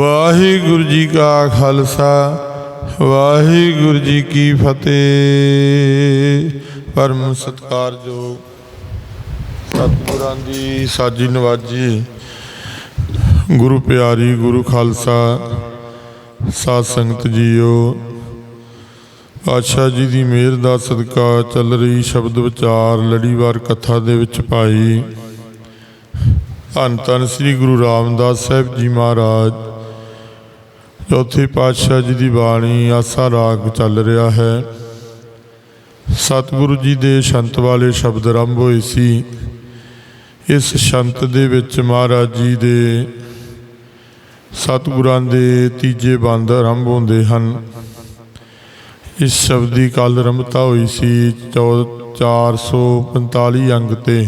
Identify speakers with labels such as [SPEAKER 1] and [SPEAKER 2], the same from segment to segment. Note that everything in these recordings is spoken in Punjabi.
[SPEAKER 1] ਵਾਹਿਗੁਰੂ ਜੀ ਕਾ ਖਾਲਸਾ, ਵਾਹਿਗੁਰੂ ਜੀ ਕੀ ਫਤਿਹ। ਪਰਮ ਸਤਕਾਰਯੋਗ ਸਤਿਗੁਰਾਂ ਦੀ ਸਾਜੀ ਨਵਾਜੀ, ਗੁਰੂ ਪਿਆਰੀ, ਗੁਰੂ ਖਾਲਸਾ, ਸਾਧ ਸੰਗਤ ਜੀਓ। ਪਾਤਸ਼ਾਹ ਜੀ ਦੀ ਮਿਹਰ ਦਾ ਸਦਕਾ ਚੱਲ ਰਹੀ ਸ਼ਬਦ ਵਿਚਾਰ, ਲੜੀਵਾਰ ਕਥਾ ਦੇ ਵਿੱਚ ਪਾਈ। ਧੰਨ ਧੰਨ ਸ੍ਰੀ ਗੁਰੂ ਰਾਮਦਾਸ ਸਾਹਿਬ ਜੀ ਮਹਾਰਾਜ। ਚੌਥੇ ਪਾਤਸ਼ਾਹ ਜੀ ਦੀ ਬਾਣੀ ਆਸਾ ਰਾਗ ਚੱਲ ਰਿਹਾ ਹੈ। ਸਤਿਗੁਰੂ ਜੀ ਦੇ ਸ਼ੰਤ ਵਾਲੇ ਸ਼ਬਦ ਆਰੰਭ ਹੋਏ ਸੀ। ਇਸ ਸ਼ੰਤ ਦੇ ਵਿੱਚ ਮਹਾਰਾਜ ਜੀ ਦੇ ਸਤਿਗੁਰਾਂ ਦੇ ਤੀਜੇ ਬੰਦ ਆਰੰਭ ਹੁੰਦੇ ਹਨ। ਇਸ ਸ਼ਬਦ ਦੀ ਕੱਲ ਰਮਤਾ ਹੋਈ ਸੀ ਚੌ- 445 ਅੰਗ ਤੇ।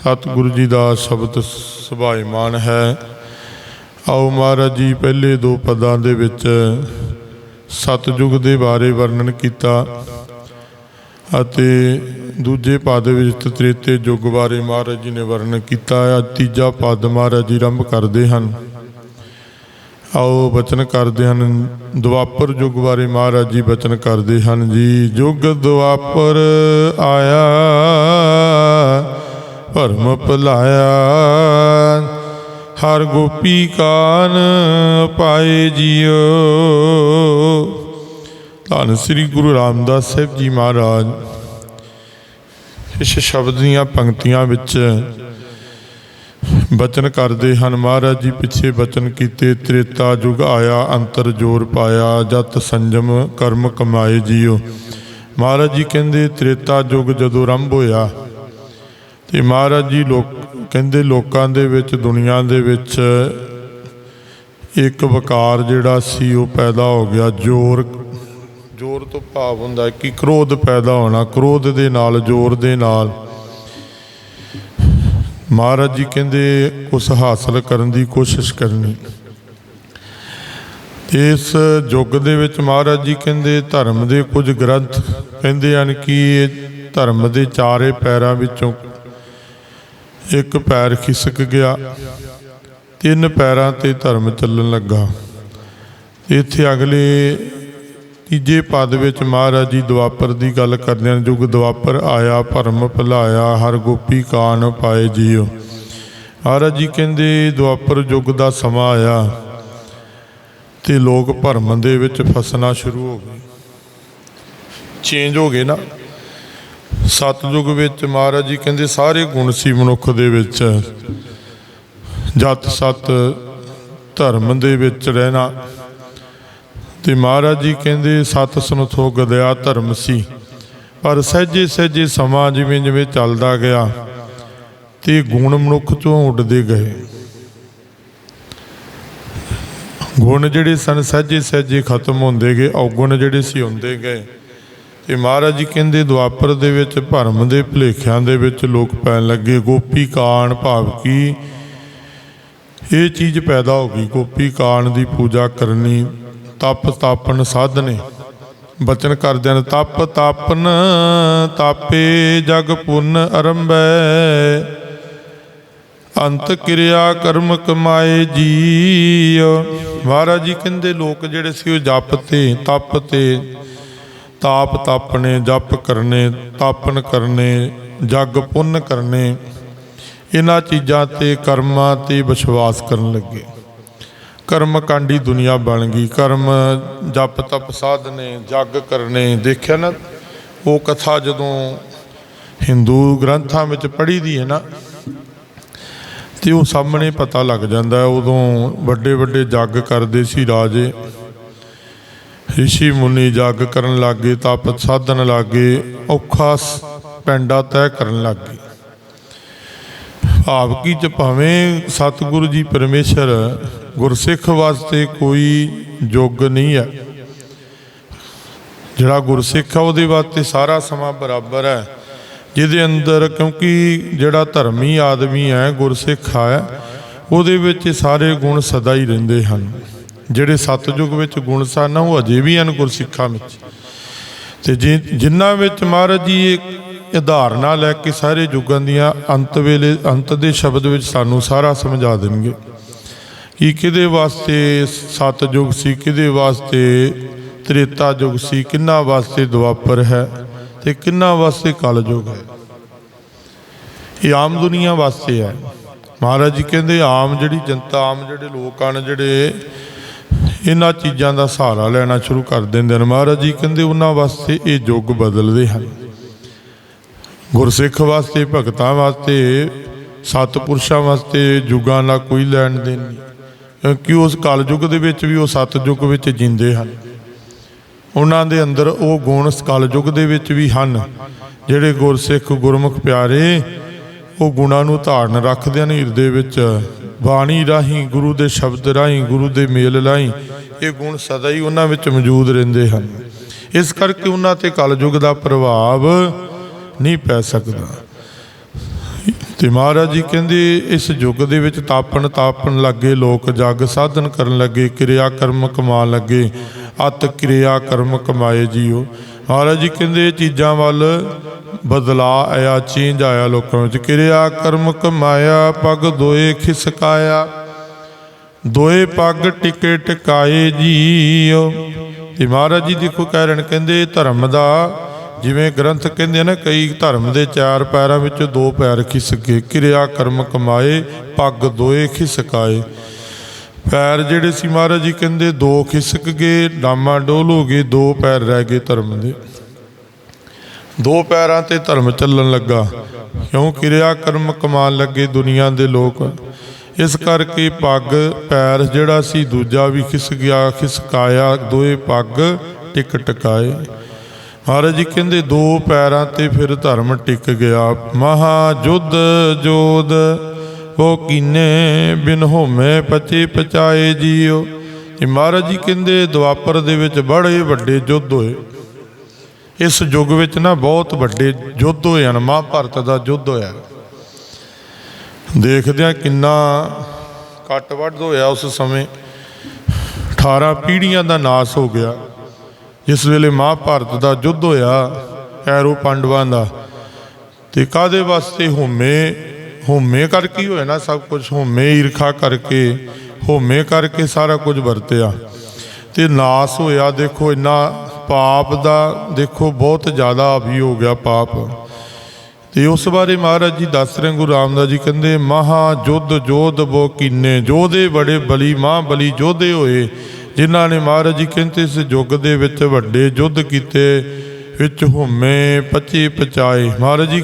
[SPEAKER 1] ਸਤਿਗੁਰੂ ਜੀ ਦਾ ਸ਼ਬਦ ਸੁਭਾਇਮਾਨ ਹੈ। ਆਓ ਮਹਾਰਾਜ ਜੀ, ਪਹਿਲੇ ਦੋ ਪਦਾਂ ਦੇ ਵਿੱਚ ਸਤਜੁਗ ਦੇ ਬਾਰੇ ਵਰਣਨ ਕੀਤਾ ਅਤੇ ਦੂਜੇ ਪਦ ਵਿੱਚ ਤ੍ਰੇਤੇ ਯੁੱਗ ਬਾਰੇ ਮਹਾਰਾਜ ਜੀ ਨੇ ਵਰਣਨ ਕੀਤਾ ਹੈ ਤੀਜਾ ਪਦ ਮਹਾਰਾਜ ਜੀ ਆਰੰਭ ਕਰਦੇ ਹਨ। ਆਓ ਬਚਨ ਕਰਦੇ ਹਨ। ਦੁਆਪਰ ਯੁੱਗ ਬਾਰੇ ਮਹਾਰਾਜ ਜੀ ਬਚਨ ਕਰਦੇ ਹਨ ਜੀ, ਯੁੱਗ ਦੁਆਪਰ ਆਇਆ, ਭਰਮ ਭੁਲਾਇਆ। ਹਰ ਗੋਪੀ ਕਾਨ ਪਾਏ ਜੀਓ। ਧੰਨ ਸ੍ਰੀ ਗੁਰੂ ਰਾਮਦਾਸ ਸਾਹਿਬ ਜੀ ਮਹਾਰਾਜ, ਇਸ ਸ਼ਬਦ ਦੀਆਂ ਪੰਕਤੀਆਂ ਵਿੱਚ ਬਚਨ ਕਰਦੇ ਹਨ। ਮਹਾਰਾਜ ਜੀ ਪਿੱਛੇ ਬਚਨ ਕੀਤੇ, ਤ੍ਰੇਤਾ ਯੁਗ ਆਇਆ, ਅੰਤਰ ਜੋਰ ਪਾਇਆ, ਜਤ ਸੰਜਮ ਕਰਮ ਕਮਾਏ ਜੀਓ। ਮਹਾਰਾਜ ਜੀ ਕਹਿੰਦੇ, ਤ੍ਰੇਤਾ ਯੁਗ ਜਦੋਂ ਆਰੰਭ ਹੋਇਆ, ਤੇ ਮਹਾਰਾਜ ਜੀ ਲੋਕ ਕਹਿੰਦੇ ਲੋਕਾਂ ਦੇ ਵਿੱਚ, ਦੁਨੀਆ ਦੇ ਵਿੱਚ ਇੱਕ ਵਕਾਰ ਜਿਹੜਾ ਸੀ, ਉਹ ਪੈਦਾ ਹੋ ਗਿਆ। ਜੋਰ ਜੋਰ ਤੋਂ ਭਾਵ ਹੁੰਦਾ ਕਿ ਕ੍ਰੋਧ ਪੈਦਾ ਹੋਣਾ। ਕ੍ਰੋਧ ਦੇ ਨਾਲ, ਜੋਰ ਦੇ ਨਾਲ। ਮਹਾਰਾਜ ਜੀ ਕਹਿੰਦੇ, ਉਸ ਹਾਸਲ ਕਰਨ ਦੀ ਕੋਸ਼ਿਸ਼ ਕਰਨੀ। ਇਸ ਯੁੱਗ ਦੇ ਵਿੱਚ ਮਹਾਰਾਜ ਜੀ ਕਹਿੰਦੇ, ਧਰਮ ਦੇ ਕੁਝ ਗ੍ਰੰਥ ਕਹਿੰਦੇ ਹਨ ਕਿ ਇਹ ਧਰਮ ਦੇ ਚਾਰੇ ਪੈਰਾਂ ਵਿੱਚੋਂ ਇੱਕ ਪੈਰ ਖਿਸਕ ਗਿਆ, ਤਿੰਨ ਪੈਰਾਂ ਤੇ ਧਰਮ ਚੱਲਣ ਲੱਗਾ। ਇੱਥੇ ਅਗਲੇ ਤੀਜੇ ਪਦ ਵਿੱਚ ਮਹਾਰਾਜ ਜੀ ਦੁਆਪਰ ਦੀ ਗੱਲ ਕਰਦੇ ਹਨ ਯੁਗ ਦੁਆਪਰ ਆਇਆ, ਭਰਮ ਭੁਲਾਇਆ, ਹਰ ਗੋਪੀ ਕਾਨ ਪਾਏ ਜੀਓ ਮਹਾਰਾਜ ਜੀ ਕਹਿੰਦੇ ਦੁਆਪਰ ਯੁੱਗ ਦਾ ਸਮਾਂ ਆਇਆ ਤੇ ਲੋਕ ਭਰਮ ਦੇ ਵਿੱਚ ਫਸਣਾ ਸ਼ੁਰੂ ਹੋ ਗਏ। ਚੇਂਜ ਹੋ ਗਏ ਨਾ। ਸਤਜੁਗ ਵਿੱਚ ਮਹਾਰਾਜ ਜੀ ਕਹਿੰਦੇ ਸਾਰੇ ਗੁਣ ਸੀ ਮਨੁੱਖ ਦੇ ਵਿੱਚ। ਜਤ ਸਤ ਧਰਮ ਦੇ ਵਿੱਚ ਰਹਿਣਾ। ਤੇ ਮਹਾਰਾਜ ਜੀ ਕਹਿੰਦੇ ਸਤ ਸੁਨਥੋ ਗਦਿਆ ਧਰਮ ਸੀ। ਪਰ ਸਹਿਜੇ ਸਹਿਜੇ ਸਮਾਂ ਜਿਵੇਂ ਜਿਵੇਂ ਚੱਲਦਾ ਗਿਆ, ਤੇ ਗੁਣ ਮਨੁੱਖ ਤੋਂ ਉੱਡਦੇ ਗਏ। ਗੁਣ ਜਿਹੜੇ ਸਨ ਸਹਿਜੇ ਸਹਿਜੇ ਖਤਮ ਹੁੰਦੇ ਗਏ, ਔਗੁਣ ਜਿਹੜੇ ਸੀ ਹੁੰਦੇ ਗਏ। ਤੇ ਮਹਾਰਾਜ ਜੀ ਕਹਿੰਦੇ ਦੁਆਪਰ ਦੇ ਵਿੱਚ ਭਰਮ ਦੇ ਭੁਲੇਖਿਆਂ ਦੇ ਵਿੱਚ ਲੋਕ ਪੈਣ ਲੱਗੇ ਗੋਪੀ ਕਾਣ ਭਾਵ ਕੀ? ਇਹ ਚੀਜ਼ ਪੈਦਾ ਹੋ ਗਈ ਗੋਪੀ ਕਾਣ ਦੀ ਪੂਜਾ ਕਰਨੀ ਤਪ ਤਾਪਨ ਸਾਧਨੇ। ਬਚਨ ਕਰਦਿਆਂ ਨੇ, ਤਪ ਤਾਪਨ ਤਾਪੇ ਜਗ ਪੁੰਨ ਅਰੰਭੈ। ਅੰਤ ਕਿਰਿਆ ਕਰਮ ਕਮਾਏ ਜੀ ਮਹਾਰਾਜ ਜੀ ਕਹਿੰਦੇ ਲੋਕ ਜਿਹੜੇ ਸੀ ਉਹ ਜਪ ਤੇ ਤਪ ਤੇ ਤਾਪ ਤਾਪਣੇ, ਜਪ ਕਰਨੇ, ਤਾਪਨ ਕਰਨੇ, ਜਗ ਪੁੰਨ ਕਰਨੇ ਇਹਨਾਂ ਚੀਜ਼ਾਂ ਤੇ ਕਰਮਾਂ ਤੇ ਵਿਸ਼ਵਾਸ ਕਰਨ ਲੱਗੇ। ਕਰਮ ਕਾਂਡੀ ਦੁਨੀਆ ਬਣ ਗਈ। ਕਰਮ ਜਪ ਤਪ ਸਾਧਨੇ, ਜਗ ਕਰਨੇ। ਦੇਖਿਆ ਨਾ, ਉਹ ਕਥਾ ਜਦੋਂ ਹਿੰਦੂ ਗ੍ਰੰਥਾਂ ਵਿੱਚ ਪੜ੍ਹੀ ਦੀ ਹੈ ਨਾ, ਤੇ ਉਹ ਸਾਹਮਣੇ ਪਤਾ ਲੱਗ ਜਾਂਦਾ ਉਦੋਂ ਵੱਡੇ ਵੱਡੇ ਜੱਗ ਕਰਦੇ ਸੀ ਰਾਜੇ। ਰਿਸ਼ੀ ਮੁਨੀ ਜੱਗ ਕਰਨ ਲੱਗੇ, ਤਪ ਸਾਧਨ ਲੱਗੇ, ਔਖਾ ਪੈਂਡਾ ਤੈਅ ਕਰਨ ਲੱਗੇ। ਭਾਵ ਕੀ ਚ ਭਾਵੇਂ ਸਤਿਗੁਰੂ ਜੀ ਪਰਮੇਸ਼ਰ ਗੁਰਸਿੱਖ ਵਾਸਤੇ ਕੋਈ ਯੁੱਗ ਨਹੀਂ ਹੈ। ਜਿਹੜਾ ਗੁਰਸਿੱਖ ਆ ਉਹਦੇ ਵਾਸਤੇ ਸਾਰਾ ਸਮਾਂ ਬਰਾਬਰ ਹੈ। ਜਿਹਦੇ ਅੰਦਰ ਕਿਉਂਕਿ ਜਿਹੜਾ ਧਰਮੀ ਆਦਮੀ ਹੈ, ਗੁਰਸਿੱਖ ਹੈ, ਉਹਦੇ ਵਿੱਚ ਸਾਰੇ ਗੁਣ ਸਦਾ ਹੀ ਰਹਿੰਦੇ ਹਨ। ਜਿਹੜੇ ਸਤਜੁਗ ਵਿੱਚ ਗੁਣ ਸਨ, ਉਹ ਅਜੇ ਵੀ ਹਨ ਗੁਰਸਿੱਖਾਂ ਵਿੱਚ। ਤੇ ਜਿ, ਜਿਨ੍ਹਾਂ ਵਿੱਚ ਮਹਾਰਾਜ ਜੀ ਇਹ ਉਦਾਹਰਨਾਂ ਲੈ ਕੇ ਸਾਰੇ ਯੁੱਗਾਂ ਦੀਆਂ ਅੰਤ ਵੇਲੇ, ਅੰਤ ਦੇ ਸ਼ਬਦ ਵਿੱਚ ਸਾਨੂੰ ਸਾਰਾ ਸਮਝਾ ਦੇਣਗੇ ਕਿ ਕਿਹਦੇ ਵਾਸਤੇ ਸਤਜੁਗ ਸੀ, ਕਿਹਦੇ ਵਾਸਤੇ ਤ੍ਰੇਤਾ ਯੁਗ ਸੀ, ਕਿੰਨਾ ਵਾਸਤੇ ਦੁਆਪਰ ਹੈ ਤੇ ਕਿੰਨਾ ਵਾਸਤੇ ਕਲਯੁਗ ਹੈ। ਇਹ ਆਮ ਦੁਨੀਆ ਵਾਸਤੇ ਹੈ। ਮਹਾਰਾਜ ਜੀ ਕਹਿੰਦੇ, ਆਮ ਜਿਹੜੀ ਜਨਤਾ, ਆਮ ਜਿਹੜੇ ਲੋਕ ਹਨ, ਜਿਹੜੇ ਇਹਨਾਂ ਚੀਜ਼ਾਂ ਦਾ ਸਹਾਰਾ ਲੈਣਾ ਸ਼ੁਰੂ ਕਰ ਦਿੰਦੇ ਨੇ। ਮਹਾਰਾਜ ਜੀ ਕਹਿੰਦੇ ਉਹਨਾਂ ਵਾਸਤੇ ਇਹ ਯੁੱਗ ਬਦਲਦੇ ਹਨ। ਗੁਰਸਿੱਖ ਵਾਸਤੇ, ਭਗਤਾਂ ਵਾਸਤੇ, ਸਤਪੁਰਸ਼ਾਂ ਵਾਸਤੇ ਯੁੱਗਾਂ ਨਾਲ ਕੋਈ ਲੈਣ ਦੇਣ ਨਹੀਂ। ਕਿ ਉਸ ਕਲਯੁੱਗ ਦੇ ਵਿੱਚ ਵੀ ਉਹ ਸਤਜੁਗ ਵਿੱਚ ਜਿੰਦੇ ਹਨ। ਉਹਨਾਂ ਦੇ ਅੰਦਰ ਉਹ ਗੁਣ ਕਲਯੁੱਗ ਦੇ ਵਿੱਚ ਵੀ ਹਨ। ਜਿਹੜੇ ਗੁਰਸਿੱਖ ਗੁਰਮੁਖ ਪਿਆਰੇ, ਉਹ ਗੁਣਾਂ ਨੂੰ ਧਾਰਨ ਰੱਖਦੇ ਹਨ, ਹਿਰਦੇ ਵਿੱਚ ਬਾਣੀ ਰਾਹੀਂ, ਗੁਰੂ ਦੇ ਸ਼ਬਦ ਰਾਹੀਂ, ਗੁਰੂ ਦੇ ਮੇਲ ਰਾਹੀਂ ਇਹ ਗੁਣ ਸਦਾ ਹੀ ਉਹਨਾਂ ਵਿੱਚ ਮੌਜੂਦ ਰਹਿੰਦੇ ਹਨ। ਇਸ ਕਰਕੇ ਉਹਨਾਂ ਤੇ ਕਲਯੁੱਗ ਦਾ ਪ੍ਰਭਾਵ ਨਹੀਂ ਪੈ ਸਕਦਾ। ਤੇ ਮਹਾਰਾਜ ਜੀ ਕਹਿੰਦੇ, ਇਸ ਯੁੱਗ ਦੇ ਵਿੱਚ ਤਾਪਣ ਤਾਪਣ ਲੱਗੇ, ਲੋਕ ਜਗ ਸਾਧਨ ਕਰਨ ਲੱਗੇ, ਕਿਰਿਆ ਕਰਮ ਕਮਾਉਣ ਲੱਗੇ, ਅਤ ਕਿਰਿਆ ਕਰਮ ਕਮਾਏ ਜੀਓ। ਮਹਾਰਾਜ ਜੀ ਕਹਿੰਦੇ ਇਹ ਚੀਜ਼ਾਂ ਵੱਲ ਬਦਲਾ ਆਇਆ, ਚੇਂਜ ਆਇਆ ਲੋਕਾਂ ਵਿੱਚ। ਕਿਰਿਆ ਕਰਮ ਕਮਾਇਆ, ਪਗ ਦੋਏ ਖਿਸਕਾਇਆ। ਦੋਏ ਪੱਗ ਟਿਕੇ ਟਿਕਾਏ ਜੀਓ। ਤੇ ਮਹਾਰਾਜ ਜੀ ਦੇਖੋ ਕਹਿ ਕਹਿੰਦੇ ਧਰਮ ਦਾ ਜਿਵੇਂ ਗ੍ਰੰਥ ਕਹਿੰਦੇ ਆ ਨਾ, ਕਈ ਧਰਮ ਦੇ ਚਾਰ ਪੈਰਾਂ ਵਿੱਚ ਦੋ ਪੈਰ ਖਿਸਕੇ। ਕਿਰਿਆ ਕਰਮ ਕਮਾਏ, ਪੱਗ ਦੋਏ ਖਿਸਕਾਏ। ਪੈਰ ਜਿਹੜੇ ਸੀ ਮਹਾਰਾਜ ਜੀ ਕਹਿੰਦੇ, ਦੋ ਖਿਸਕ ਗਏ ਡਾਮਾ ਡੋਲ ਹੋ ਗਏ, ਦੋ ਪੈਰ ਰਹਿ ਗਏ ਧਰਮ ਦੇ। ਦੋ ਪੈਰਾਂ ਤੇ ਧਰਮ ਚੱਲਣ ਲੱਗਾ। ਕਿਉਂ? ਕਿਰਿਆ ਕਰਮ ਕਮਾਉਣ ਲੱਗੇ ਦੁਨੀਆ ਦੇ ਲੋਕ। ਇਸ ਕਰਕੇ ਪੱਗ, ਪੈਰ ਜਿਹੜਾ ਸੀ, ਦੂਜਾ ਵੀ ਖਿਸ ਗਿਆ, ਖਿਸਕਾਇਆ, ਦੋਏ ਪੱਗ ਟਿਕ ਟਕਾਏ। ਮਹਾਰਾਜ ਜੀ ਕਹਿੰਦੇ, ਦੋ ਪੈਰਾਂ ਤੇ ਫਿਰ ਧਰਮ ਟਿਕ ਗਿਆ। ਮਹਾ ਜੁਧ ਜੋਦ ਉਹ ਕੀਨੇ ਬਿਨ ਹੋਮੇ ਪਚੇ ਪਚਾਏ ਜੀਓ। ਇਹ ਮਹਾਰਾਜ ਜੀ ਕਹਿੰਦੇ, ਦੁਆਪਰ ਦੇ ਵਿੱਚ ਬੜੇ ਵੱਡੇ ਯੁੱਧ ਹੋਏ। ਇਸ ਯੁੱਗ ਵਿੱਚ ਨਾ ਬਹੁਤ ਵੱਡੇ ਯੁੱਧ ਹੋਏ ਹਨ, ਮਹਾਭਾਰਤ ਦਾ ਯੁੱਧ ਹੋਇਆ। ਦੇਖਦੇ ਆ ਕਿੰਨਾ ਕੱਟ ਵੱਢ ਹੋਇਆ ਉਸ ਸਮੇਂ। 18 ਪੀੜ੍ਹੀਆਂ ਦਾ ਨਾਸ ਹੋ ਗਿਆ। ਜਿਸ ਵੇਲੇ ਮਹਾਭਾਰਤ ਦਾ ਯੁੱਧ ਹੋਇਆ ਐਰੋ ਪਾਂਡਵਾਂ ਦਾ। ਤੇ ਕਾਦੇ ਵਾਸਤੇ ਹੋਮੇ ਹੋਮੇ ਕਰਕੇ ਹੀ ਹੋਇਆ ਨਾ ਸਭ ਕੁਝ ਹੋਮੇ ਈਰਖਾ ਕਰਕੇ, ਹੋਮੇ ਕਰਕੇ ਸਾਰਾ ਕੁਝ ਵਰਤਿਆ। ਤੇ ਨਾਸ ਹੋਇਆ, ਦੇਖੋ ਇੰਨਾ ਪਾਪ ਦਾ, ਦੇਖੋ ਬਹੁਤ ਜ਼ਿਆਦਾ ਵੀ ਹੋ ਗਿਆ ਪਾਪ। ਤੇ ਉਸ ਬਾਰੇ ਮਹਾਰਾਜ ਜੀ ਦੱਸ ਰਹੇ ਗੁਰੂ ਰਾਮਦਾਸ ਜੀ ਕਹਿੰਦੇ, ਮਹਾ ਜੁੱਧ ਜੋਧ ਬੋ ਕਿੰਨੇ, ਜੋਧੇ ਬੜੇ ਬਲੀ, ਮਾਂ ਬਲੀ ਜੋਧੇ ਹੋਏ, ਜਿਨ੍ਹਾਂ ਨੇ ਮਹਾਰਾਜ ਜੀ ਕਹਿੰਦੇ ਇਸ ਯੁੱਗ ਦੇ ਵਿੱਚ ਵੱਡੇ ਯੁੱਧ ਕੀਤੇ, ਵਿੱਚ ਹੋਮੇ ਪਚੇ ਪਚਾਏ। ਮਹਾਰਾਜ ਜੀ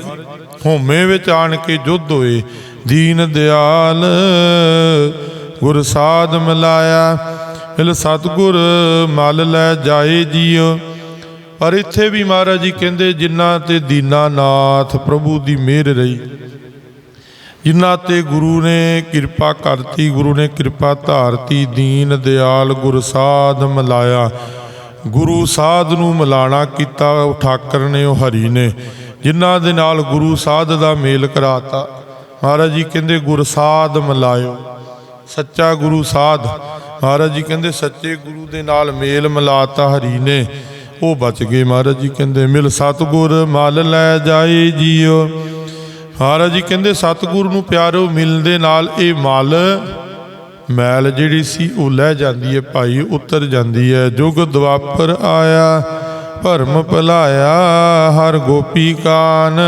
[SPEAKER 1] ਹੋਮੇ ਵਿੱਚ ਆਣ ਕੇ ਯੁੱਧ ਹੋਏ। ਦੀਨ ਦਿਆਲ, ਗੁਰ ਸਾਧ ਮਿਲਾਇਆ। ਇਲ ਸਤਗੁਰ ਮਲ ਲੈ ਜਾਏ ਜੀਓ। ਪਰ ਇੱਥੇ ਵੀ ਮਹਾਰਾਜ ਜੀ ਕਹਿੰਦੇ, ਜਿਨ੍ਹਾਂ ਤੇ ਦੀਨਾ ਨਾਥ ਪ੍ਰਭੂ ਦੀ ਮਿਹਰ ਰਹੀ। ਜਿਨ੍ਹਾਂ ਤੇ ਗੁਰੂ ਨੇ ਕਿਰਪਾ ਕਰਤੀ, ਗੁਰੂ ਨੇ ਕਿਰਪਾ ਧਾਰਤੀ, ਦੀਨ ਦਿਆਲ, ਗੁਰ ਸਾਧ ਮਿਲਾਇਆ। ਗੁਰੂ ਸਾਧ ਨੂੰ ਮਿਲਾਣਾ ਕੀਤਾ, ਉਹ ਠਾਕਰ ਨੇ, ਉਹ ਹਰੀ ਨੇ। ਜਿਨ੍ਹਾਂ ਦੇ ਨਾਲ ਗੁਰੂ ਸਾਧ ਦਾ ਮੇਲ ਕਰਾਤਾ। ਮਹਾਰਾਜ ਜੀ ਕਹਿੰਦੇ, ਗੁਰ ਸਾਧ ਮਿਲਾਇਓ। ਸੱਚਾ ਗੁਰੂ ਸਾਧ। ਮਹਾਰਾਜ ਜੀ ਕਹਿੰਦੇ, ਸੱਚੇ ਗੁਰੂ ਦੇ ਨਾਲ ਮੇਲ ਮਿਲਾਤਾ ਹਰੀ ਨੇ। ਉਹ ਬਚ ਗਏ। ਮਹਾਰਾਜ ਜੀ ਕਹਿੰਦੇ, ਮਿਲ ਸਤਗੁਰ, ਮਲ ਲੈ ਜਾਏ ਜੀਓ। ਮਹਾਰਾਜ ਜੀ ਕਹਿੰਦੇ, ਸਤਗੁਰ ਨੂੰ ਪਿਆਰੋ, ਮਿਲ ਦੇ ਨਾਲ ਇਹ ਮਲ, ਮੈਲ ਜਿਹੜੀ ਸੀ ਉਹ ਲੈ ਜਾਂਦੀ ਹੈ ਭਾਈ, ਉਤਰ ਜਾਂਦੀ ਹੈ। ਜੁਗ ਦਵਾਪਰ ਆਇਆ। ਭਰਮ ਭਲਾਇਆ ਹਰ ਗੋਪੀ ਕਾਨ।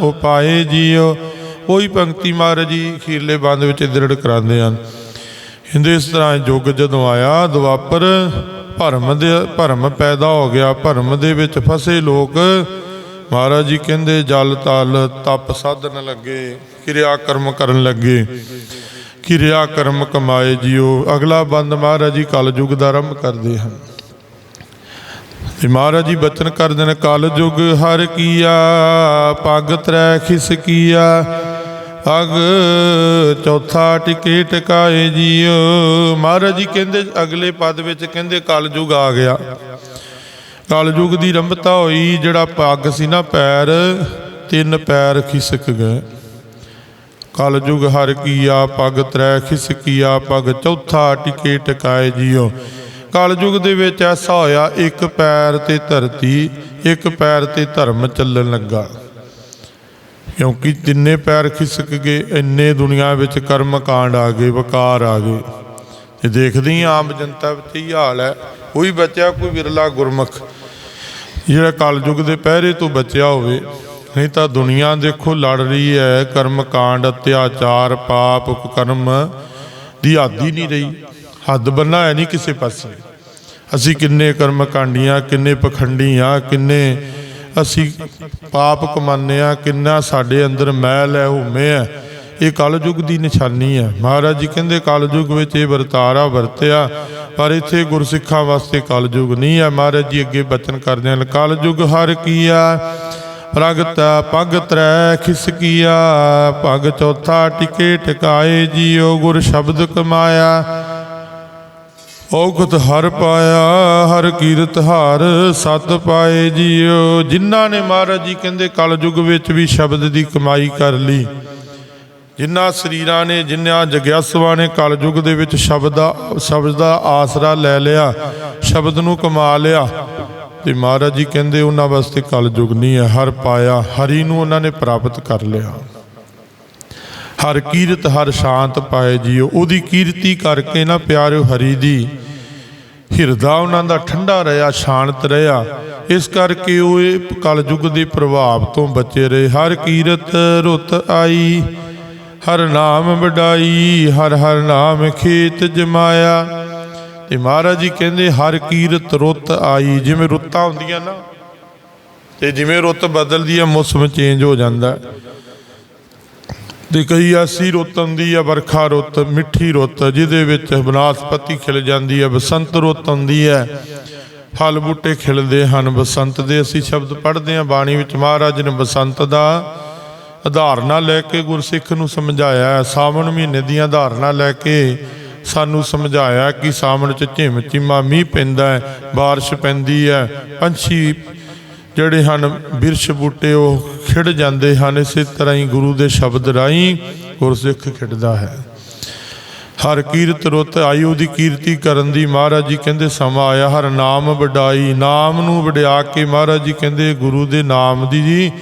[SPEAKER 1] ਉਹ ਪਾਏ ਜੀਓ, ਉਹੀ ਪੰਕਤੀ ਮਹਾਰਾਜ ਜੀ ਖੀਰਲੇ ਬੰਦ ਵਿੱਚ ਦ੍ਰਿੜ ਕਰਾਉਂਦੇ ਹਨ। ਹਿੰਦੂ ਇਸ ਤਰ੍ਹਾਂ ਯੁੱਗ ਜਦੋਂ ਆਇਆ, ਦੁਆਪਰ ਭਰਮ ਦੇ, ਭਰਮ ਪੈਦਾ ਹੋ ਗਿਆ, ਭਰਮ ਦੇ ਵਿੱਚ ਫਸੇ ਲੋਕ। ਮਹਾਰਾਜ ਜੀ ਕਹਿੰਦੇ, ਜਲ ਤਲ ਤਪ ਸਾਧਨ ਲੱਗੇ, ਕਿਰਿਆ ਕਰਮ ਕਰਨ ਲੱਗੇ। ਕਿਰਿਆ ਕਰਮ ਕਮਾਏ ਜਿਉ ਅਗਲਾ ਬੰਦ ਮਹਾਰਾਜ ਜੀ ਕਲ ਯੁੱਗ ਦਾ ਆਰੰਭ ਕਰਦੇ ਹਨ। ਤੇ ਮਹਾਰਾਜ ਜੀ ਬਚਨ ਕਰਦੇ ਨੇ ਕਲ ਯੁੱਗ ਹਰ ਕੀਆ ਪੱਗ ਤਰੈ ਖਿਸ ਕੀਆ। ਅਗ ਚੌਥਾ ਟਿਕੇ ਟਿਕਾਏ ਜੀਓ। ਮਹਾਰਾਜ ਜੀ ਕਹਿੰਦੇ, ਅਗਲੇ ਪਦ ਵਿੱਚ ਕਹਿੰਦੇ ਕਲਯੁਗ ਆ ਗਿਆ। ਕਲਯੁਗ ਦੀ ਰੰਭਤਾ ਹੋਈ, ਜਿਹੜਾ ਪੱਗ ਸੀ ਨਾ ਪੈਰ, ਤਿੰਨ ਪੈਰ ਖਿਸਕ ਗਏ। ਕਲਯੁਗ ਹਰ ਕੀਆ ਪਗ ਤਰੈ ਖਿਸਕੀਆ ਪੱਗ ਚੌਥਾ ਟਿਕੇ ਟਿਕਾਏ ਜੀਓ। ਕਲਯੁਗ ਦੇ ਵਿੱਚ ਐਸਾ ਹੋਇਆ, ਇੱਕ ਪੈਰ ਤੇ ਧਰਤੀ, ਇੱਕ ਪੈਰ ਤੇ ਧਰਮ ਚੱਲਣ ਲੱਗਾ। ਕਿਉਂਕਿ ਤਿੰਨੇ ਪੈਰ ਖਿਸਕ ਗਏ, ਇੰਨੇ ਦੁਨੀਆ ਵਿੱਚ ਕਰਮ ਕਾਂਡ ਆ ਗਏ, ਵਕਾਰ ਆ ਗਏ। ਤੇ ਦੇਖਦੇ ਹੀ ਆਮ ਜਨਤਾ ਵਿੱਚ ਹੀ ਹਾਲ ਹੈ, ਕੋਈ ਬਚਿਆ, ਕੋਈ ਵਿਰਲਾ ਗੁਰਮੁਖ। ਜਿਹੜਾ ਕਲਯੁਗ ਦੇ ਪਹਿਰੇ ਤੋਂ ਬਚਿਆ ਹੋਵੇ, ਨਹੀਂ ਤਾਂ ਦੁਨੀਆ ਦੇਖੋ ਲੜ ਰਹੀ ਹੈ ਕਰਮ ਕਾਂਡ ਅਤਿਆਚਾਰ, ਪਾਪ ਉਪਕਰਮ ਦੀ ਹੱਦ ਹੀ ਨਹੀਂ ਰਹੀ। ਹੱਦ ਬੰਨਾ ਹੈ ਨਹੀਂ ਕਿਸੇ ਪਾਸੇ। ਅਸੀਂ ਕਿੰਨੇ ਕਰਮ ਕਾਂਡੀਆਂ, ਕਿੰਨੇ ਪਖੰਡੀ ਆ ਕਿੰਨੇ ਅਸੀਂ ਪਾਪ ਕਮਾਨੇ ਆ ਕਿੰਨਾ ਸਾਡੇ ਅੰਦਰ ਮੈਲ ਹੈ, ਹੁਮੇ ਹੈ। ਇਹ ਕਲਯੁਗ ਦੀ ਨਿਸ਼ਾਨੀ ਹੈ। ਮਹਾਰਾਜ ਜੀ ਕਹਿੰਦੇ, ਕਲਯੁਗ ਵਿੱਚ ਇਹ ਵਰਤਾਰਾ ਵਰਤਿਆ, ਪਰ ਇੱਥੇ ਗੁਰਸਿੱਖਾਂ ਵਾਸਤੇ ਕਲਯੁਗ ਨਹੀਂ ਹੈ। ਮਹਾਰਾਜ ਜੀ ਅੱਗੇ ਬਚਨ ਕਰਦੇ ਹਨ, ਕਲਯੁਗ ਹਰ ਕੀਆ, ਪ੍ਰਗਟ ਪਗ ਤਰੈ ਖਿਸਕੀਆ ਪਗ ਚੌਥਾ ਟਿਕੇ ਟਿਕਾਏ ਜੀਓ, ਗੁਰ ਸ਼ਬਦ ਕਮਾਇਆ। ਔਗਤ ਹਰ ਪਾਇਆ, ਹਰ ਕੀਰਤ ਹਰ ਸਤ ਪਾਏ ਜੀਓ। ਜਿਨ੍ਹਾਂ ਨੇ ਮਹਾਰਾਜ ਜੀ ਕਹਿੰਦੇ, ਕਲਯੁਗ ਵਿੱਚ ਵੀ ਸ਼ਬਦ ਦੀ ਕਮਾਈ ਕਰ ਲਈ। ਜਿਨ੍ਹਾਂ ਸਰੀਰਾਂ ਨੇ, ਜਿਨ੍ਹਾਂ ਜਗਿਆਸਵਾਂ ਨੇ ਕਲਯੁਗ ਦੇ ਵਿੱਚ ਸ਼ਬਦ ਦਾ ਸ਼ਬਦ ਦਾ ਆਸਰਾ ਲੈ ਲਿਆ, ਸ਼ਬਦ ਨੂੰ ਕਮਾ ਲਿਆ। ਤੇ ਮਹਾਰਾਜ ਜੀ ਕਹਿੰਦੇ, ਉਹਨਾਂ ਵਾਸਤੇ ਕਲਯੁਗ ਨਹੀਂ ਹੈ, ਹਰ ਪਾਇਆ, ਹਰੀ ਨੂੰ ਉਹਨਾਂ ਨੇ ਪ੍ਰਾਪਤ ਕਰ ਲਿਆ। ਹਰ ਕੀਰਤ ਹਰ ਸ਼ਾਂਤ ਪਾਏ ਜੀਓ, ਉਹਦੀ ਕੀਰਤੀ ਕਰਕੇ ਨਾ ਪਿਆਰਿਓ ਹਰੀ ਦੀ। ਹਿਰਦਾ ਉਹਨਾਂ ਦਾ ਠੰਡਾ ਰਿਹਾ, ਸ਼ਾਂਤ ਰਿਹਾ। ਇਸ ਕਰਕੇ ਉਹ ਇਹ ਕਲਯੁਗ ਦੇ ਪ੍ਰਭਾਵ ਤੋਂ ਬਚੇ ਰਹੇ। ਹਰ ਕੀਰਤ ਰੁੱਤ ਆਈ, ਹਰ ਨਾਮ ਵਡਾਈ, ਹਰ ਹਰ ਨਾਮ ਖੇਤ ਜਮਾਇਆ। ਤੇ ਮਹਾਰਾਜ ਜੀ ਕਹਿੰਦੇ, ਹਰ ਕੀਰਤ ਰੁੱਤ ਆਈ। ਜਿਵੇਂ ਰੁੱਤਾਂ ਹੁੰਦੀਆਂ ਨਾ, ਤੇ ਜਿਵੇਂ ਰੁੱਤ ਬਦਲਦੀ ਹੈ ਮੌਸਮ ਚੇਂਜ ਹੋ ਜਾਂਦਾ। ਤੇ ਕਈ ਐਸੀ ਰੁੱਤ ਹੁੰਦੀ ਆ, ਵਰਖਾ ਰੁੱਤ, ਮਿੱਠੀ ਰੁੱਤ, ਜਿਹਦੇ ਵਿੱਚ ਬਨਾਸਪਤੀ ਖਿਲ ਜਾਂਦੀ ਹੈ ਬਸੰਤ ਰੁੱਤ ਹੁੰਦੀ ਹੈ ਫਲ ਬੂਟੇ ਖਿਲਦੇ ਹਨ, ਬਸੰਤ ਦੇ ਅਸੀਂ ਸ਼ਬਦ ਪੜ੍ਹਦੇ ਹਾਂ। ਬਾਣੀ ਵਿੱਚ ਮਹਾਰਾਜ ਨੇ ਬਸੰਤ ਦਾ ਉਦਾਹਰਨਾਂ ਲੈ ਕੇ ਗੁਰਸਿੱਖ ਨੂੰ ਸਮਝਾਇਆ ਹੈ। ਸਾਵਣ ਮਹੀਨੇ ਦੀਆਂ ਉਦਾਹਰਨਾਂ ਲੈ ਕੇ ਸਾਨੂੰ ਸਮਝਾਇਆ ਕਿ ਸਾਵਣ ਚ ਝਿਮ ਚਿਮਾ ਮੀਂਹ ਪੈਂਦਾ ਹੈ, ਬਾਰਿਸ਼ ਪੈਂਦੀ ਹੈ, ਪੰਛੀ ਜਿਹੜੇ ਹਨ ਬਿਰਛ ਬੂਟੇ ਉਹ ਖਿੜ ਜਾਂਦੇ ਹਨ, ਇਸੇ ਤਰ੍ਹਾਂ ਹੀ ਗੁਰੂ ਦੇ ਸ਼ਬਦ ਰਾਹੀਂ ਗੁਰਸਿੱਖ ਖਿੜਦਾ ਹੈ। ਹਰ ਕੀਰਤ ਰੁੱਤ ਆਈ ਦੀ ਕੀਰਤੀ ਕਰਨ ਦੀ ਮਹਾਰਾਜ ਜੀ ਕਹਿੰਦੇ ਸਮਾਂ ਆਇਆ, ਹਰ ਨਾਮ ਵਡਾਈ, ਨਾਮ ਨੂੰ ਵਡਿਆ ਕੇ ਮਹਾਰਾਜ ਜੀ ਕਹਿੰਦੇ ਗੁਰੂ ਦੇ ਨਾਮ ਦੀ ਜੀ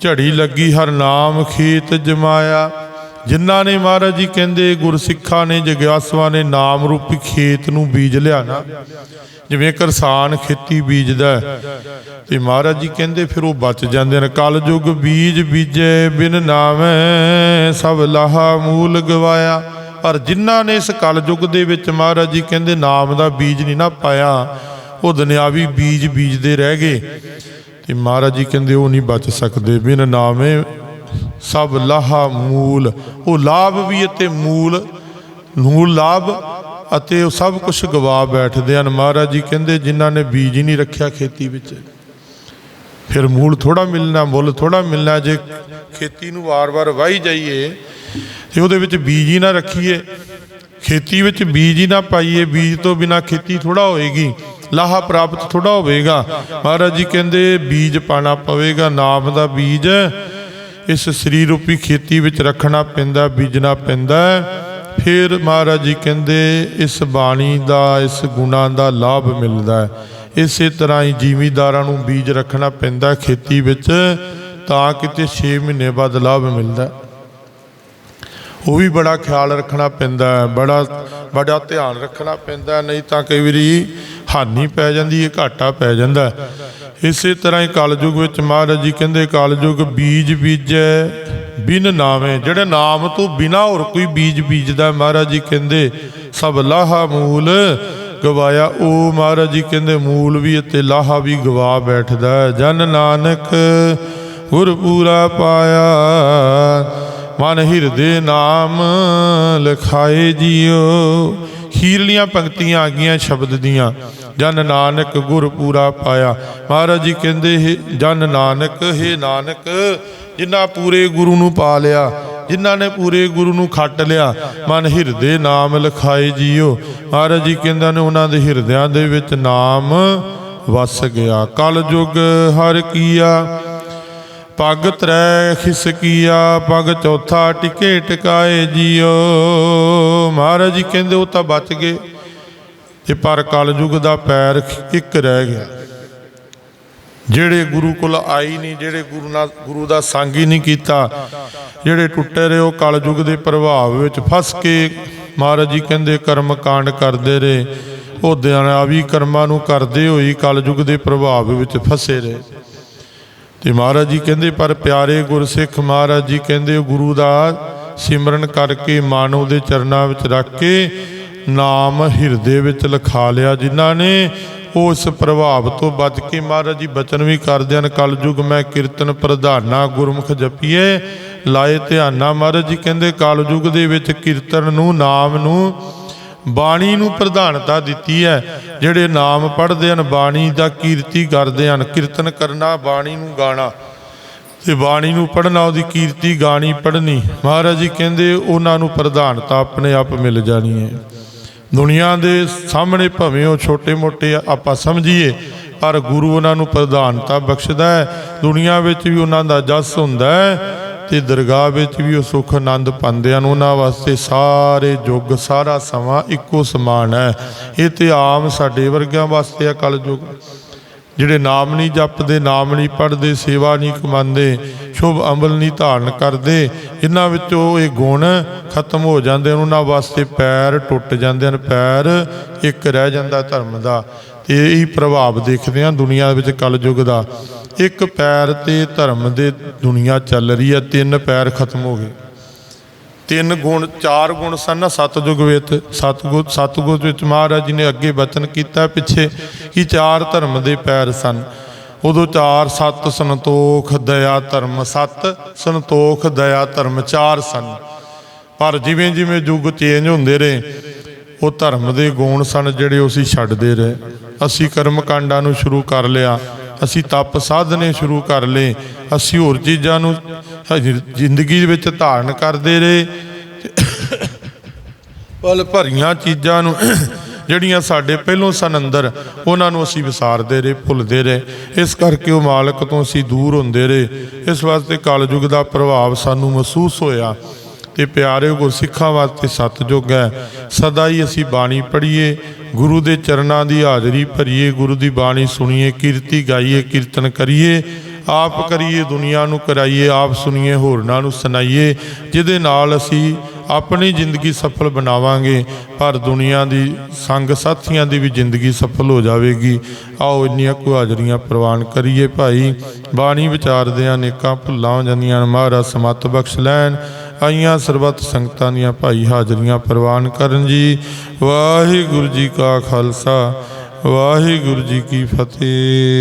[SPEAKER 1] ਝੜੀ ਲੱਗੀ, ਹਰ ਨਾਮ ਖੇਤ ਜਮਾਇਆ। ਜਿਨ੍ਹਾਂ ਨੇ ਮਹਾਰਾਜ ਜੀ ਕਹਿੰਦੇ ਗੁਰਸਿੱਖਾਂ ਨੇ ਜਗਿਆਸਵਾਂ ਨੇ ਨਾਮ ਰੂਪੀ ਖੇਤ ਨੂੰ ਬੀਜ ਲਿਆ ਨਾ, ਜਿਵੇਂ ਕਿਸਾਨ ਖੇਤੀ ਬੀਜਦਾ ਤੇ ਮਹਾਰਾਜ ਜੀ ਕਹਿੰਦੇ ਫਿਰ ਉਹ ਬਚ ਜਾਂਦੇ ਨੇ। ਕਲਯੁਗ ਬੀਜ ਬੀਜੇ, ਬਿਨ ਨਾਮੈ ਸਭ ਲਾਹਾ ਮੂਲ ਗਵਾਇਆ। ਪਰ ਜਿਨ੍ਹਾਂ ਨੇ ਇਸ ਕਲਯੁਗ ਦੇ ਵਿੱਚ ਮਹਾਰਾਜ ਜੀ ਕਹਿੰਦੇ ਨਾਮ ਦਾ ਬੀਜ ਨਹੀਂ ਨਾ ਪਾਇਆ, ਉਹ ਦੁਨਿਆਵੀ ਬੀਜ ਬੀਜਦੇ ਰਹਿ ਗਏ। ਤੇ ਮਹਾਰਾਜ ਜੀ ਕਹਿੰਦੇ ਉਹ ਨਹੀਂ ਬਚ ਸਕਦੇ, ਬਿਨ ਨਾਮੇ ਸਭ ਲਾਹਾ ਮੂਲ। ਉਹ ਲਾਭ ਵੀ ਅਤੇ ਮੂਲ ਮੂਲ ਲਾਭ ਅਤੇ ਉਹ ਸਭ ਕੁਝ ਗਵਾ ਬੈਠਦੇ ਹਨ। ਮਹਾਰਾਜ ਜੀ ਕਹਿੰਦੇ, ਜਿਨ੍ਹਾਂ ਨੇ ਬੀਜ ਹੀ ਨਹੀਂ ਰੱਖਿਆ ਖੇਤੀ ਵਿੱਚ, ਫਿਰ ਮੂਲ ਥੋੜਾ ਮਿਲਣਾ, ਮੁੱਲ ਥੋੜਾ ਮਿਲਣਾ, ਜੇ ਖੇਤੀ ਨੂੰ ਵਾਰ-ਵਾਰ ਵਾਹੀ ਜਾਈਏ, ਤੇ ਉਹਦੇ ਵਿੱਚ ਬੀਜ ਹੀ ਨਾ ਰੱਖੀਏ। ਖੇਤੀ ਵਿੱਚ ਬੀਜ ਹੀ ਨਾ ਪਾਈਏ, ਬੀਜ ਤੋਂ ਬਿਨਾ ਖੇਤੀ ਥੋੜਾ ਹੋਏਗੀ, ਲਾਹਾ ਪ੍ਰਾਪਤ ਥੋੜਾ ਹੋਵੇਗਾ। ਮਹਾਰਾਜ ਜੀ ਕਹਿੰਦੇ, ਬੀਜ ਪਾਣਾ ਪਵੇਗਾ, ਨਾਮ ਦਾ ਬੀਜ ਇਸ ਸਰੀਰ ਰੂਪੀ ਖੇਤੀ ਵਿੱਚ ਰੱਖਣਾ ਪੈਂਦਾ, ਬੀਜਣਾ ਪੈਂਦਾ ਫਿਰ ਮਹਾਰਾਜ ਜੀ ਕਹਿੰਦੇ, ਇਸ ਬਾਣੀ ਦਾ, ਇਸ ਗੁਣਾ ਦਾ ਲਾਭ ਮਿਲਦਾ ਹੈ। ਇਸੇ ਤਰ੍ਹਾਂ ਹੀ ਜ਼ਿਮੀਦਾਰਾਂ ਨੂੰ ਬੀਜ ਰੱਖਣਾ ਪੈਂਦਾ ਖੇਤੀ ਵਿੱਚ, ਤਾਂ ਕਿਤੇ 6 ਮਹੀਨੇ ਬਾਅਦ ਲਾਭ ਮਿਲਦਾ ਉਹ ਵੀ ਬੜਾ ਖਿਆਲ ਰੱਖਣਾ ਪੈਂਦਾ ਬੜਾ ਬੜਾ ਧਿਆਨ ਰੱਖਣਾ ਪੈਂਦਾ ਨਹੀਂ ਤਾਂ ਕਈ ਵਾਰੀ ਹਾਨੀ ਪੈ ਜਾਂਦੀ ਹੈ, ਘਾਟਾ ਪੈ ਜਾਂਦਾ ਇਸੇ ਤਰ੍ਹਾਂ ਹੀ ਕਲਯੁਗ ਵਿੱਚ ਮਹਾਰਾਜ ਜੀ ਕਹਿੰਦੇ, ਕਲਯੁਗ ਬੀਜ ਬੀਜੈ, ਬਿਨ ਨਾਵੇਂ। ਜਿਹੜੇ ਨਾਮ ਤੋਂ ਬਿਨਾ ਹੋਰ ਕੋਈ ਬੀਜ ਬੀਜਦਾ ਮਹਾਰਾਜ ਜੀ ਕਹਿੰਦੇ, ਸਭ ਲਾਹਾ ਮੂਲ ਗਵਾਇਆ। ਉਹ ਮਹਾਰਾਜ ਜੀ ਕਹਿੰਦੇ, ਮੂਲ ਵੀ ਅਤੇ ਲਾਹਾ ਵੀ ਗਵਾ ਬੈਠਦਾ ਜਨ ਨਾਨਕ ਗੁਰ ਪੂਰਾ ਪਾਇਆ। ਮਨ ਹਿਰਦੇ ਨਾਮ ਲਿਖਾਏ ਜੀਓ। ਹੀਰਲੀਆਂ ਪੰਕਤੀਆਂ ਆ ਗਈਆਂ ਸ਼ਬਦ ਦੀਆਂ। ਜਨ ਨਾਨਕ ਗੁਰ ਪੂਰਾ ਪਾਇਆ। ਮਹਾਰਾਜ ਜੀ ਕਹਿੰਦੇ ਹੈ, ਜਨ ਨਾਨਕ, ਹੈ ਨਾਨਕ, ਜਿਨ੍ਹਾਂ ਪੂਰੇ ਗੁਰੂ ਨੂੰ ਪਾ ਲਿਆ, ਜਿਨ੍ਹਾਂ ਨੇ ਪੂਰੇ ਗੁਰੂ ਨੂੰ ਖੱਟ ਲਿਆ, ਮਨ ਹਿਰਦੇ ਨਾਮ ਲਿਖਾਏ ਜੀਓ। ਮਹਾਰਾਜ ਜੀ ਕਹਿੰਦੇ ਨੇ ਉਹਨਾਂ ਦੇ ਹਿਰਦਿਆਂ ਦੇ ਵਿੱਚ ਨਾਮ ਵਸ ਗਿਆ। ਕਲ ਯੁਗ ਹਰ ਕੀਆ ਪੱਗ ਤਰੈ ਖਿਸਕੀਆ ਪੱਗ ਚੌਥਾ ਟਿਕੇ ਟਿਕਾਏ ਜੀਓ। ਮਹਾਰਾਜ ਜੀ ਕਹਿੰਦੇ ਉਹ ਤਾਂ ਬਚ ਗਏ, ਤੇ ਪਰ ਕਲਯੁਗ ਦਾ ਪੈਰ ਇੱਕ ਰਹਿ ਗਿਆ। ਜਿਹੜੇ ਗੁਰੂ ਕੋਲ ਆਈ ਨਹੀਂ, ਜਿਹੜੇ ਗੁਰੂ ਨਾਲ, ਗੁਰੂ ਦਾ ਸੰਗ ਹੀ ਨਹੀਂ ਕੀਤਾ, ਜਿਹੜੇ ਟੁੱਟੇ ਰਹੇ, ਉਹ ਕਲਯੁਗ ਦੇ ਪ੍ਰਭਾਵ ਵਿੱਚ ਫਸ ਕੇ ਮਹਾਰਾਜ ਜੀ ਕਹਿੰਦੇ ਕਰਮ ਕਾਂਡ ਕਰਦੇ ਰਹੇ। ਉਹ ਦਿਨਾਵੀ ਕਰਮਾਂ ਨੂੰ ਕਰਦੇ ਹੋਈ ਕਲਯੁਗ ਦੇ ਪ੍ਰਭਾਵ ਵਿੱਚ ਫਸੇ ਰਹੇ। ਤੇ ਮਹਾਰਾਜ ਜੀ ਕਹਿੰਦੇ, ਪਰ ਪਿਆਰੇ ਗੁਰਸਿੱਖ ਮਹਾਰਾਜ ਜੀ ਕਹਿੰਦੇ, ਗੁਰੂ ਦਾ ਸਿਮਰਨ ਕਰਕੇ ਮਨ ਦੇ ਚਰਨਾਂ ਵਿੱਚ ਰੱਖ ਕੇ ਨਾਮ ਹਿਰਦੇ ਵਿੱਚ ਲਿਖਾ ਲਿਆ ਜਿਨ੍ਹਾਂ ਨੇ ਉਸ ਪ੍ਰਭਾਵ ਤੋਂ ਬਚ ਕੇ ਮਹਾਰਾਜ ਜੀ ਬਚਨ ਵੀ ਕਰਦੇ ਹਨ। ਕਲਯੁਗ ਮੈਂ ਕੀਰਤਨ ਪ੍ਰਧਾਨਾ ਗੁਰਮੁਖ ਜਪੀਏ, ਲਾਏ ਧਿਆਨਾ। ਮਹਾਰਾਜ ਜੀ ਕਹਿੰਦੇ ਕਲਯੁਗ ਦੇ ਵਿੱਚ ਕੀਰਤਨ ਨੂੰ, ਨਾਮ ਨੂੰ ਬਾਣੀ ਨੂੰ ਪ੍ਰਧਾਨਤਾ ਦਿੱਤੀ ਹੈ। ਜਿਹੜੇ ਨਾਮ ਪੜ੍ਹਦੇ ਹਨ, ਬਾਣੀ ਦਾ ਕੀਰਤੀ ਕਰਦੇ ਹਨ। ਕੀਰਤਨ ਕਰਨਾ, ਬਾਣੀ ਨੂੰ ਗਾਣਾ। ਤੇ ਬਾਣੀ ਨੂੰ ਪੜ੍ਹਨਾ, ਉਹਦੀ ਕੀਰਤੀ ਗਾਣੀ ਪੜ੍ਹਨੀ। ਮਹਾਰਾਜ ਜੀ ਕਹਿੰਦੇ, ਉਹਨਾਂ ਨੂੰ ਪ੍ਰਧਾਨਤਾ ਆਪਣੇ ਆਪ ਮਿਲ ਜਾਣੀ ਹੈ। ਦੁਨੀਆ ਦੇ ਸਾਹਮਣੇ ਭਵੇਂ ਉਹ ਛੋਟੇ-ਮੋਟੇ ਆਪਾਂ ਸਮਝੀਏ, ਪਰ ਗੁਰੂ ਉਹਨਾਂ ਨੂੰ ਪ੍ਰਧਾਨਤਾ ਬਖਸ਼ਦਾ ਹੈ। ਦੁਨੀਆ ਵਿੱਚ ਵੀ ਉਹਨਾਂ ਦਾ ਜਸ ਹੁੰਦਾ ਹੈ। ਤੇ ਦਰਗਾਹ ਵਿੱਚ ਵੀ ਉਹ ਸੁਖ ਆਨੰਦ ਪਾਉਂਦੇ ਹਨ। ਉਹਨਾਂ ਵਾਸਤੇ ਸਾਰੇ ਯੁੱਗ ਸਾਰਾ ਸਮਾਂ ਇੱਕੋ ਸਮਾਨ ਹੈ। ਇਹ ਤੇ ਆਮ ਸਾਡੇ ਵਰਗਿਆਂ ਵਾਸਤੇ ਹੈ ਕਲਯੁਗ। ਜਿਹੜੇ ਨਾਮ ਨਹੀਂ ਜਪਦੇ, ਨਾਮ ਨਹੀਂ ਪੜ੍ਹਦੇ, ਸੇਵਾ ਨਹੀਂ ਕਮਾਉਂਦੇ, ਸ਼ੁਭ ਅਮਲ ਨਹੀਂ ਧਾਰਨ ਕਰਦੇ, ਇਹਨਾਂ ਵਿੱਚੋਂ ਇਹ ਗੁਣ ਖਤਮ ਹੋ ਜਾਂਦੇ ਹਨ। ਉਹਨਾਂ ਵਾਸਤੇ ਪੈਰ ਟੁੱਟ ਜਾਂਦੇ ਹਨ। ਪੈਰ ਇੱਕ ਰਹਿ ਜਾਂਦਾ ਧਰਮ ਦਾ। ਇਹ ਹੀ ਪ੍ਰਭਾਵ ਦੇਖਦੇ ਹਾਂ ਦੁਨੀਆ ਵਿੱਚ ਕਲਯੁਗ ਦਾ। ਇੱਕ ਪੈਰ ਤੇ ਧਰਮ ਦੇ ਦੁਨੀਆ ਚੱਲ ਰਹੀ ਹੈ, ਤਿੰਨ ਪੈਰ ਖਤਮ ਹੋ ਗਏ। ਤਿੰਨ ਗੁਣ, ਚਾਰ ਗੁਣ ਸਨ ਨਾ ਸਤਜੁਗ ਵਿੱਚ। ਸਤਗੁਰ ਸਤਗੁਰ ਵਿੱਚ ਮਹਾਰਾਜ ਜੀ ਨੇ ਅੱਗੇ ਬਚਨ ਕੀਤਾ, ਪਿੱਛੇ ਕਿ ਚਾਰ ਧਰਮ ਦੇ ਪੈਰ ਸਨ। ਉਦੋਂ ਚਾਰ ਸਤ ਸੰਤੋਖ, ਦਇਆ ਧਰਮ, ਸਤ ਸੰਤੋਖ, ਦਇਆ ਧਰਮ, ਚਾਰ ਸਨ। ਪਰ ਜਿਵੇਂ ਜਿਵੇਂ ਯੁੱਗ ਚੇਂਜ ਹੁੰਦੇ ਰਹੇ, ਉਹ ਧਰਮ ਦੇ ਗੁਣ ਸਨ ਜਿਹੜੇ ਉਹ ਅਸੀਂ ਛੱਡਦੇ ਰਹੇ। ਅਸੀਂ ਕਰਮ ਕਾਂਡਾਂ ਨੂੰ ਸ਼ੁਰੂ ਕਰ ਲਿਆ। ਅਸੀਂ ਤਪ ਸਾਧਨੇ ਸ਼ੁਰੂ ਕਰ ਲਏ। ਅਸੀਂ ਹੋਰ ਚੀਜ਼ਾਂ ਨੂੰ ਜ਼ਿੰਦਗੀ ਵਿੱਚ ਧਾਰਨ ਕਰਦੇ ਰਹੇ। ਪਲ ਭਰੀਆਂ ਚੀਜ਼ਾਂ ਨੂੰ ਜਿਹੜੀਆਂ ਸਾਡੇ ਪਹਿਲੋਂ ਸਨ ਅੰਦਰ, ਉਹਨਾਂ ਨੂੰ ਅਸੀਂ ਵਿਸਾਰਦੇ ਰਹੇ, ਭੁੱਲਦੇ ਰਹੇ। ਇਸ ਕਰਕੇ ਉਹ ਮਾਲਕ ਤੋਂ ਅਸੀਂ ਦੂਰ ਹੁੰਦੇ ਰਹੇ। ਇਸ ਵਾਸਤੇ ਕਲਯੁਗ ਦਾ ਪ੍ਰਭਾਵ ਸਾਨੂੰ ਮਹਿਸੂਸ ਹੋਇਆ। ਤੇ ਪਿਆਰੇ ਗੁਰਸਿੱਖਾਂ ਵਾਸਤੇ ਸਤਜੁਗ ਹੈ। ਸਦਾ ਹੀ ਅਸੀਂ ਬਾਣੀ ਪੜ੍ਹੀਏ, ਗੁਰੂ ਦੇ ਚਰਨਾਂ ਦੀ ਹਾਜ਼ਰੀ ਭਰੀਏ, ਗੁਰੂ ਦੀ ਬਾਣੀ ਸੁਣੀਏ, ਕੀਰਤੀ ਗਾਈਏ, ਕੀਰਤਨ ਕਰੀਏ, ਆਪ ਕਰੀਏ, ਦੁਨੀਆ ਨੂੰ ਕਰਾਈਏ, ਆਪ ਸੁਣੀਏ, ਹੋਰਨਾਂ ਨੂੰ ਸੁਣਾਈਏ, ਜਿਹਦੇ ਨਾਲ ਅਸੀਂ ਆਪਣੀ ਜ਼ਿੰਦਗੀ ਸਫਲ ਬਣਾਵਾਂਗੇ, ਪਰ ਦੁਨੀਆ ਦੀ ਸੰਗ ਸਾਥੀਆਂ ਦੀ ਵੀ ਜ਼ਿੰਦਗੀ ਸਫਲ ਹੋ ਜਾਵੇਗੀ। ਆਓ ਇੰਨੀਆਂ ਕੁ ਹਾਜ਼ਰੀਆਂ ਪ੍ਰਵਾਨ ਕਰੀਏ ਭਾਈ। ਬਾਣੀ ਵਿਚਾਰਦਿਆਂ ਅਨੇਕਾਂ ਭੁੱਲਾਂ ਹੋ ਜਾਂਦੀਆਂ ਹਨ ਮਹਾਰਾਜ ਸਮਤ ਬਖਸ਼ ਲੈਣ। ਆਈਆਂ ਸਰਬੱਤ ਸੰਗਤਾਂ ਦੀਆਂ ਭਾਈ ਹਾਜ਼ਰੀਆਂ ਪ੍ਰਵਾਨ ਕਰਨ ਜੀ। ਵਾਹਿਗੁਰੂ ਜੀ ਕਾ ਖਾਲਸਾ, ਵਾਹਿਗੁਰੂ ਜੀ ਕੀ ਫਤਿਹ।